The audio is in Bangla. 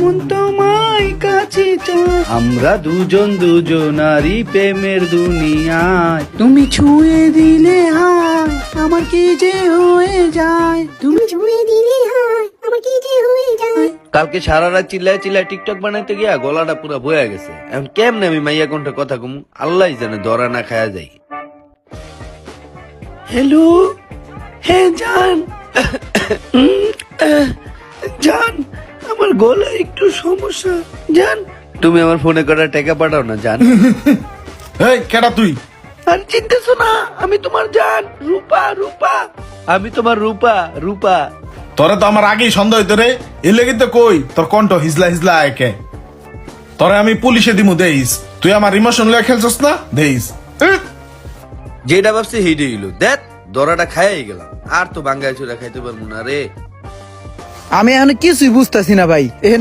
মন তোমায় কাছে চায় আমরা দুজন দুজনারই প্রেমের দুনিয়ায়। তুমি ছুঁয়ে দিলে হায় আমার কি যে হয়ে যায়? তুমি ছুঁয়ে দিলে হয় আমার কি যে হয়ে যায়? কালকে সারা রাত চিল্লায় চিল্লায় টিকটক বানাইতে গিয়া গলাটা পুরা বয়া গেছে। এখন কেমনে আমি মাইয়া কোনটা কথা কমু? আল্লাহ জানে ধরা না খায়া যাই হ্যালো হ্যাঁ জান। জান। আমার গলা একটু সমস্যা। জান। তুমি আমার ফোনে করা টাকা পাঠাও না জান। এই কেডা তুই? আর চিনতেছো না আমি তোমার জান রূপা রূপা। আমি তোমার রূপা রূপা। তোরে তো আমার আগেই সন্দেহ হইতো রে। তো কই তোর কণ্ঠ হিজলা হিজলা একে। তোরে আমি পুলিশে দিমু দেইস। তুই আমার ইমোশন লয়ে খেলছস না দেইস। যেটা ভাবছি হেডে হইল। দেখ দরাটা খাইয়াই গেলাম। আর তো বাঙ্গাই চুরা খাইতে পারব না রে। আমি এখন কিছুই বুঝতেছি না ভাই।